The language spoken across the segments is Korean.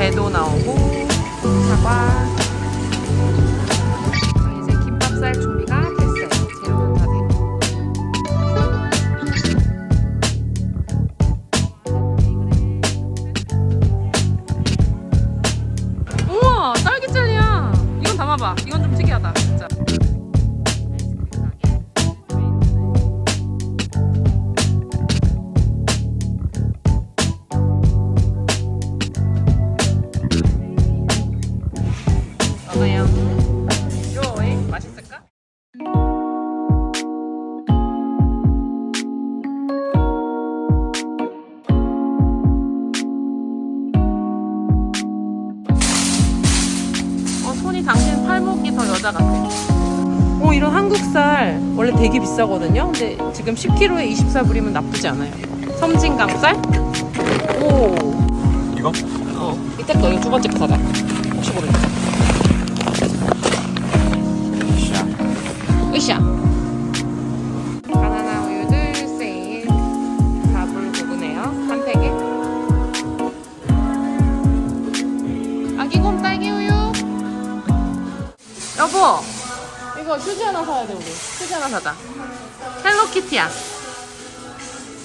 배도 나오고 사과. 어, 손이 당신 팔목이 더 여자 같아. 오, 이런 한국쌀 원래 되게 비싸거든요. 근데 지금 10kg에 24불이면 나쁘지 않아요. 섬진강쌀? 오, 이거? 어, 이때 거 이거 두 번째 거 사자. 혹시 모르니까. 으쌰. 바나 사야 돼 우리. 휴지 하나 사자. 헬로키티야.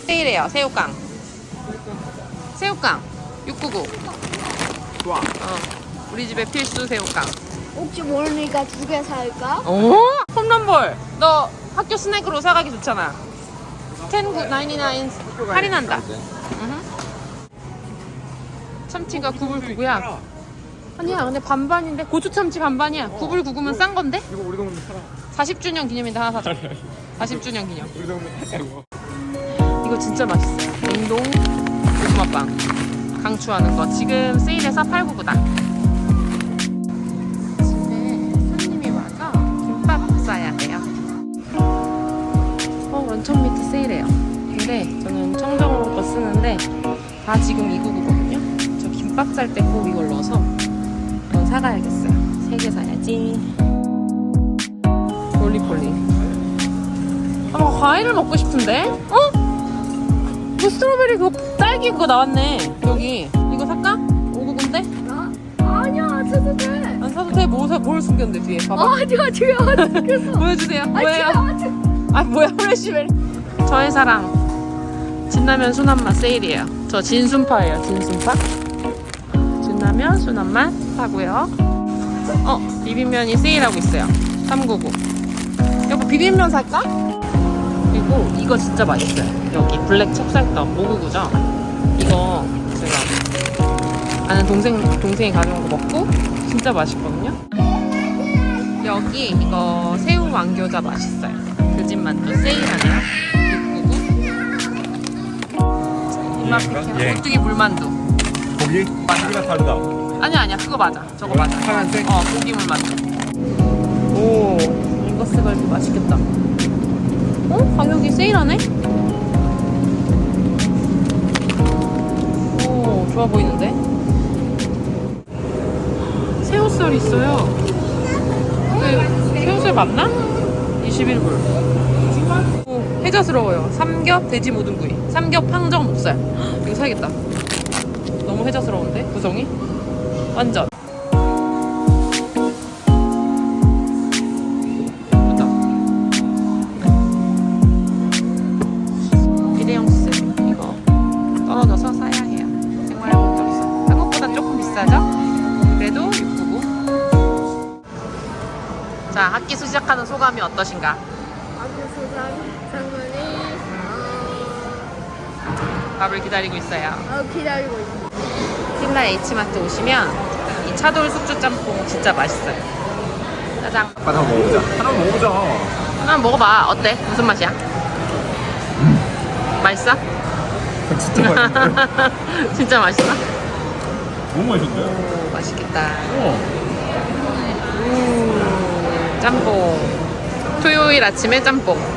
세일해요. 새우깡. 새우깡. 699. 좋아. 어. 우리 집에 필수 새우깡. 혹시 모르니까 두 개 살까? 오? 홈런볼. 너 학교 스낵으로 사가기 좋잖아. 10.99 할인한다. 참치가 9불 9구야. 아니야, 근데 반반인데 고추 참치 반반이야. 9불 9구면 싼 건데? 이거 우리 동네 사라. 40주년 기념인데 하나 사자. 40주년 기념. 우리 동네 사자고. 이거 진짜 맛있어. 냉동 고구마빵. 강추하는 거. 지금 세일해서 899다. 집에 손님이 와서 김밥 싸야 돼요. 어, 원천 미트 세일해요. 근데 저는 청정으로 거 쓰는데 다 지금 299거든요. 저 김밥 쌀 때 꼭 이걸 넣어서 사가야겠어요. 세 개 사야지. 롤리폴리. 아, 나 과일을 먹고 싶은데? 어? 뭐 스트로베리 그거 딸기 그거 나왔네 여기 이거 살까? 599인데? 나? 아니야, 저도 돼. 안 사도 돼? 뭐, 사- 뭘 숨겼는데 뒤에 봐봐 아니야, 지금 안 죽겠어. 보여주세요 뭐예요? 아, 아 뭐야 프레시베리 저의 사랑 진라면 순한맛 세일이에요 저 진순파예요 진순파 진라면 순한맛 사고요 어 비빔면이 세일하고 있어요 399 여보 비빔면 살까? 그리고 이거 진짜 맛있어요 여기 블랙 찹쌀떡 599죠 이거 제가 아는 동생, 동생이 가져온 거 먹고 진짜 맛있거든요 여기 이거 새우 왕교자 맛있어요. 그 집만두 세일하네요. 699. 입맛 예. 백현 오뚜기 물만두. 고기? 고기랑 다르다. 아니야 아니야 그거 맞아. 저거 맞아. 파란색? 어 고기 물만두. 오 이거 스 갈비 맛있겠다. 어 가격이 세일하네? 오 좋아 보이는데? 새우살 있어요. 그 새우살 맞나? 21불. 오, 해자스러워요. 삼겹 돼지 모듬구이. 삼겹 항정 목살. 헉, 이거 사야겠다. 너무 해자스러운데 구성이? 완전. 예쁘다. 일회용 스 이거 떨어져서 사야 해요. 생활 목적서. 한국보다 조금 비싸죠? 그래도 699. 자, 학기 시작하는 소감이 어떠신가? 아주 소장 장면이 밥을 기다리고 있어요. 어, 어, 기다리고 있어. 신라 H마트 오시면 이 차돌 숙주 짬뽕 진짜 맛있어요. 짜장. 하나 먹어보자. 하나 먹어보자. 하나 먹어봐. 어때? 무슨 맛이야? 맛있어? 진짜 맛있네. 진짜 맛있어? 너무 맛있는데? 오, 맛있겠다. 어. 음, 짬뽕. 토요일 아침에 짬뽕.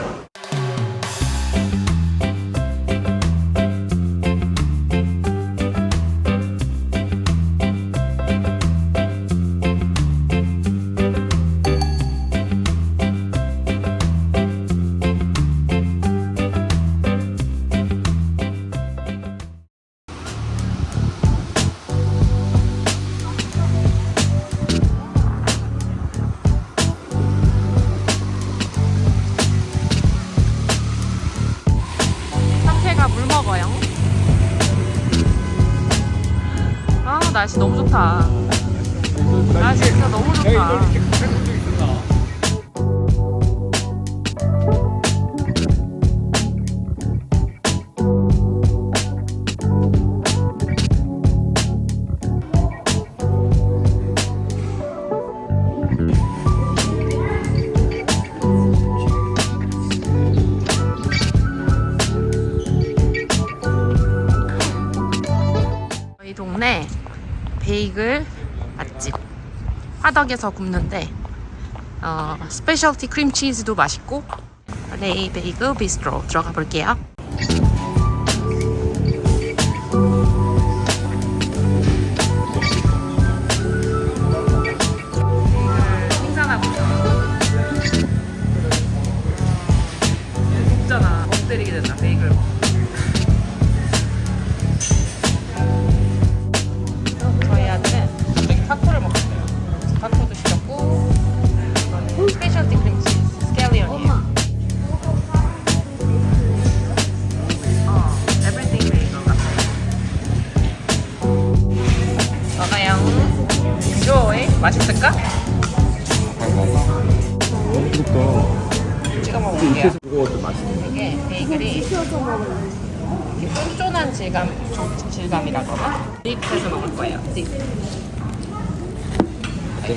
너무 좋다. 날씨 진짜 너무 좋다. 화덕에서 굽는데 어, 스페셜티 크림치즈도 맛있고 레이 베이글 비스트로 들어가 볼게요. 부럽다. 찍어 먹어볼게요. 그거 맛있네. 이게 베이글이. 이게 쫀쫀한 질감, 조- 질감이라 그러나? 딥해서 먹을 거예요. 딥.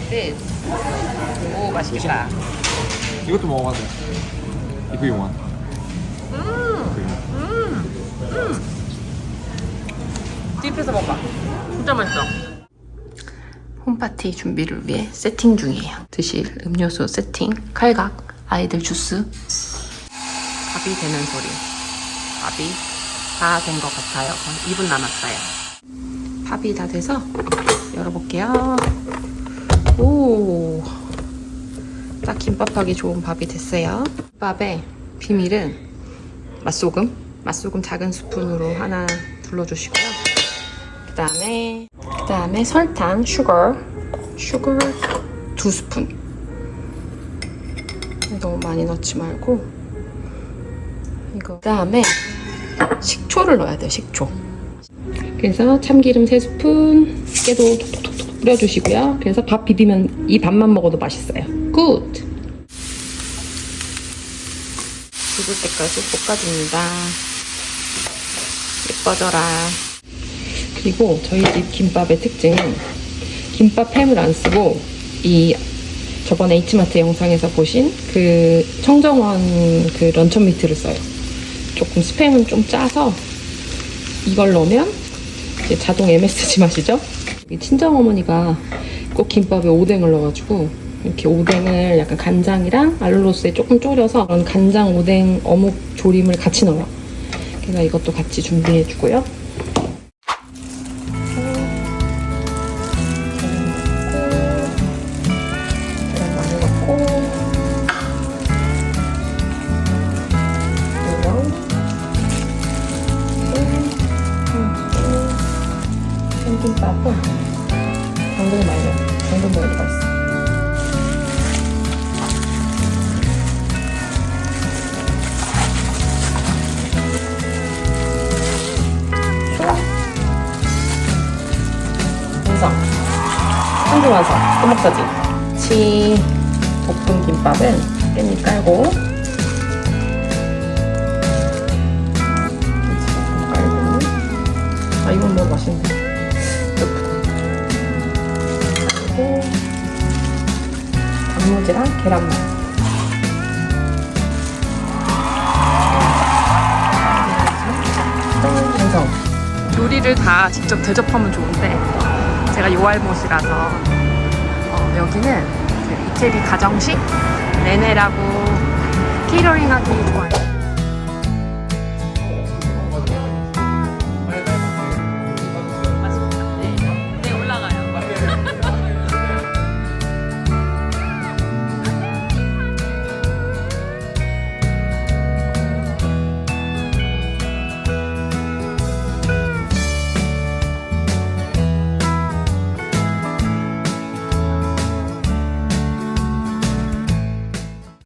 This. 오, 맛있겠다. 이것도 먹어봐도 돼. 이거 이원. 딥해서 먹어봐. 진짜 맛있어. 홈파티 준비를 위해 세팅 중이에요. 드실 음료수 세팅, 칼각, 아이들 주스. 밥이 되는 소리. 밥이 다 된 것 같아요. 2분 남았어요. 밥이 다 돼서 열어볼게요. 오. 딱 김밥하기 좋은 밥이 됐어요. 밥의 비밀은 맛소금. 맛소금 작은 스푼으로 하나 둘러주시고요. 그 다음에 그 다음에 설탕, 슈거, 슈거 두 스푼. 너무 많이 넣지 말고 이거. 그 다음에 식초를 넣어야 돼요. 식초. 그래서 참기름 3스푼, 깨도 톡톡톡톡 뿌려주시고요. 그래서 밥 비비면 이 밥만 먹어도 맛있어요. 굿! 죽을 때까지 볶아줍니다. 예뻐져라. 그리고 저희 집 김밥의 특징은 김밥 햄을 안 쓰고 이 저번에 이치마트 영상에서 보신 그 청정원 그 런천 미트를 써요. 조금 스팸은 좀 짜서 이걸 넣으면 이제 자동 MSG 맛이죠. 이 친정 어머니가 꼭 김밥에 오뎅을 넣어가지고 이렇게 오뎅을 약간 간장이랑 알룰로스에 조금 졸여서 그런 간장 오뎅 어묵 조림을 같이 넣어요. 그래서 이것도 같이 준비해주고요. 또 먹자지. 치 볶음 김밥은 깻잎 깔고 아 이건 너무 맛있네. 그리고 단무지랑 계란만. 완성. 요리를 다 직접 대접하면 좋은데 제가 요알못이라서 어, 여기는 그 이태리 가정식 네네라고 케이터링 하기 좋아요.